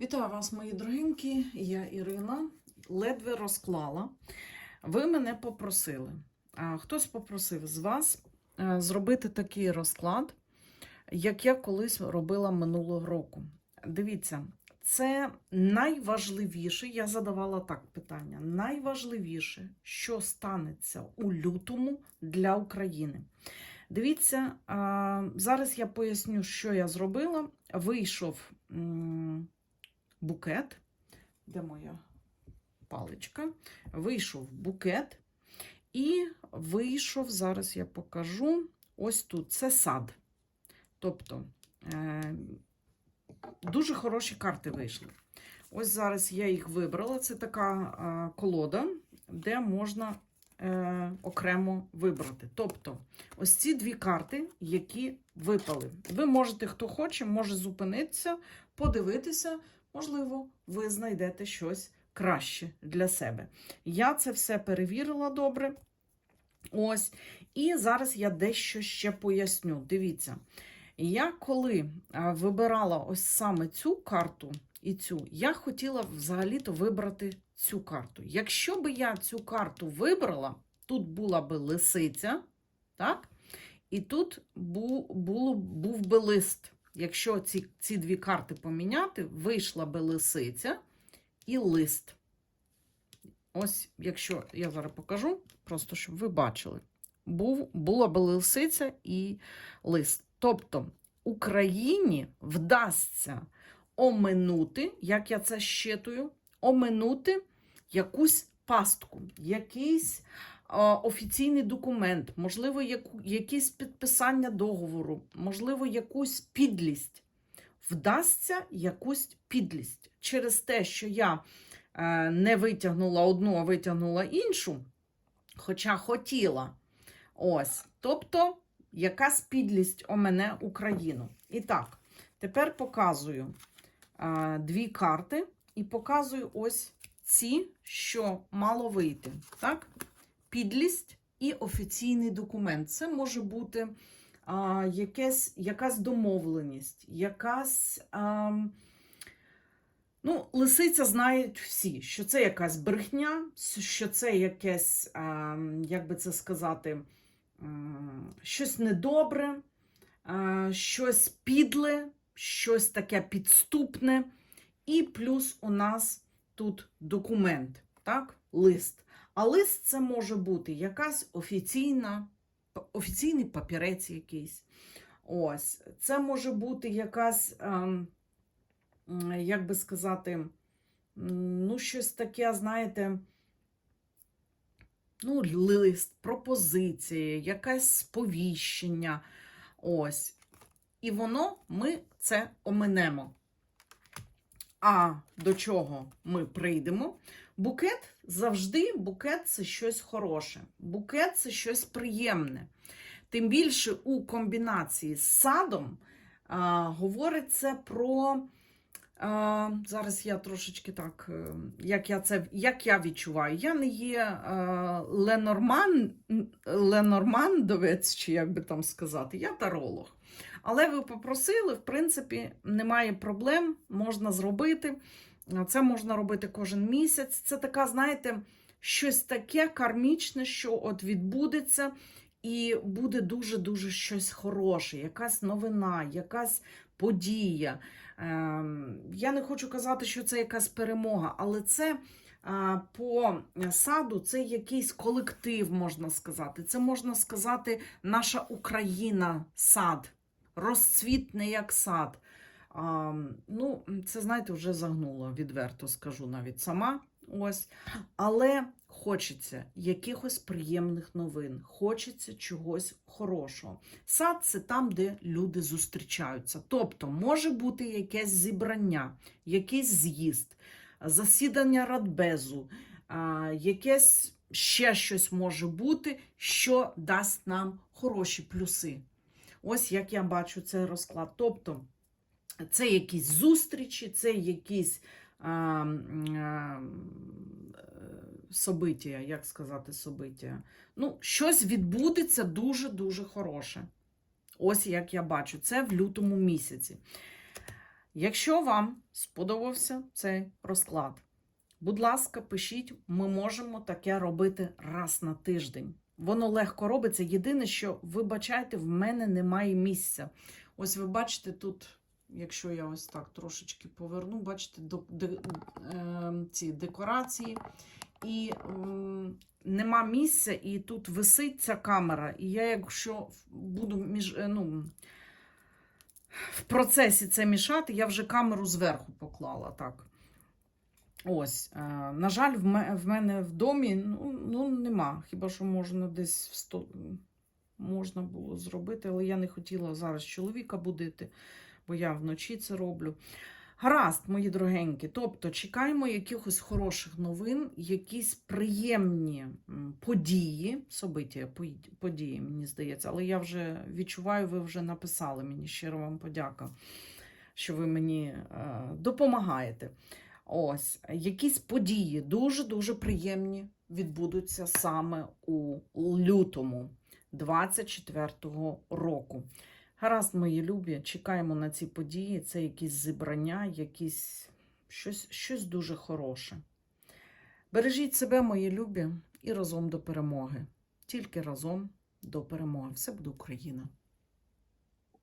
Вітаю вас, мої дорогенькі. Я Ірина. Ледве розклала. Ви мене попросили. Хтось попросив з вас е, зробити такий розклад, як я колись робила минулого року. Дивіться, це найважливіше, я задавала так питання: найважливіше, що станеться у лютому для України. Дивіться, зараз я поясню, що я зробила. Вийшов. Букет. Де моя паличка? Вийшов букет. І вийшов, зараз я покажу. Ось тут це сад. Тобто е, дуже хороші карти вийшли. Ось зараз я їх вибрала. Це така е, колода, де можна е, окремо вибрати. Тобто, ось ці дві карти, які випали. Ви можете, хто хоче, може зупинитися, подивитися. Можливо, ви знайдете щось краще для себе. Я це все перевірила добре. Ось. І зараз я дещо ще поясню. Дивіться, я коли вибирала ось саме цю карту і цю, я хотіла взагалі-то вибрати цю карту. Якщо би я цю карту вибрала, тут була би лисиця, так? І тут був, було, був би лист. Якщо ці, ці дві карти поміняти, вийшла би лисиця і лист. Ось, якщо я зараз покажу, просто щоб ви бачили, був, була би лисиця і лист. Тобто Україні вдасться оминути, як я це щитую, оминути якусь пастку, якийсь офіційний документ, можливо, яку, якесь підписання договору, можливо, якусь підлість. Вдасться якусь підлість через те, що я е, не витягнула одну, а витягнула іншу, хоча хотіла. Ось. Тобто, якась підлість о мене Україну. І так, тепер показую е, дві карти і показую ось ці, що мало вийти. Так? Підлість і офіційний документ. Це може бути а, якесь, якась домовленість, якась. А, ну, лисиця знають всі, що це якась брехня, що це якесь, а, як би це сказати, м, щось недобре, а, щось підле, щось таке підступне. І плюс у нас тут документ, так? лист. А лист це може бути якась офіційна, офіційний папірець якийсь. Ось. Це може бути якась, ем, як би сказати, ну, щось таке, знаєте, ну, лист, пропозиція, якесь сповіщення. Ось. І воно ми це оминемо. А до чого ми прийдемо? Букет завжди букет це щось хороше. Букет це щось приємне. Тим більше у комбінації з садом а, говорить це про. А, зараз я трошечки так, е, як я це як я відчуваю. Я не є а, Ленорман, Ленормандовець, чи як би там сказати, я таролог. Але ви попросили, в принципі, немає проблем, можна зробити. Це можна робити кожен місяць. Це така, знаєте, щось таке кармічне, що от відбудеться, і буде дуже-дуже щось хороше, якась новина, якась подія. Ем, Я не хочу казати, що це якась перемога, але це. По саду це якийсь колектив, можна сказати. Це можна сказати, наша Україна сад, розцвітне як сад. А, ну, це, знаєте, вже загнуло, відверто скажу навіть сама. Ось. Але хочеться якихось приємних новин, хочеться чогось хорошого. Сад це там, де люди зустрічаються. Тобто, може бути якесь зібрання, якийсь з'їзд, засідання радбезу, якесь ще щось може бути, що дасть нам хороші плюси. Ось як я бачу цей розклад. Тобто, це якісь зустрічі, це якісь а, а, собиття, як сказати, собиття. Ну, щось відбудеться дуже-дуже хороше. Ось як я бачу, це в лютому місяці. Якщо вам сподобався цей розклад, будь ласка, пишіть, ми можемо таке робити раз на тиждень. Воно легко робиться. Єдине, що вибачайте, в мене немає місця. Ось ви бачите тут, якщо я ось так трошечки поверну, бачите до, де, е, ці декорації. І м, нема місця, і тут висить ця камера. І я, якщо буду між, е, ну, в процесі це мішати, я вже камеру зверху поклала. так. Ось, е, на жаль, в ме- в мене в домі ну, ну, нема. Хіба що можна десь в сто... можна було зробити, але я не хотіла зараз чоловіка будити, бо я вночі це роблю. Гаразд, мої дорогенькі. Тобто, чекаємо якихось хороших новин, якісь приємні події, собиття, події, мені здається, але я вже відчуваю, ви вже написали мені. Щиро вам подяка, що ви мені е, допомагаєте. Ось, якісь події дуже-дуже приємні відбудуться саме у лютому 24-го року. Гаразд, мої любі, чекаємо на ці події. Це якісь зібрання, якісь щось, щось дуже хороше. Бережіть себе, мої любі, і разом до перемоги. Тільки разом до перемоги. Все буде Україна!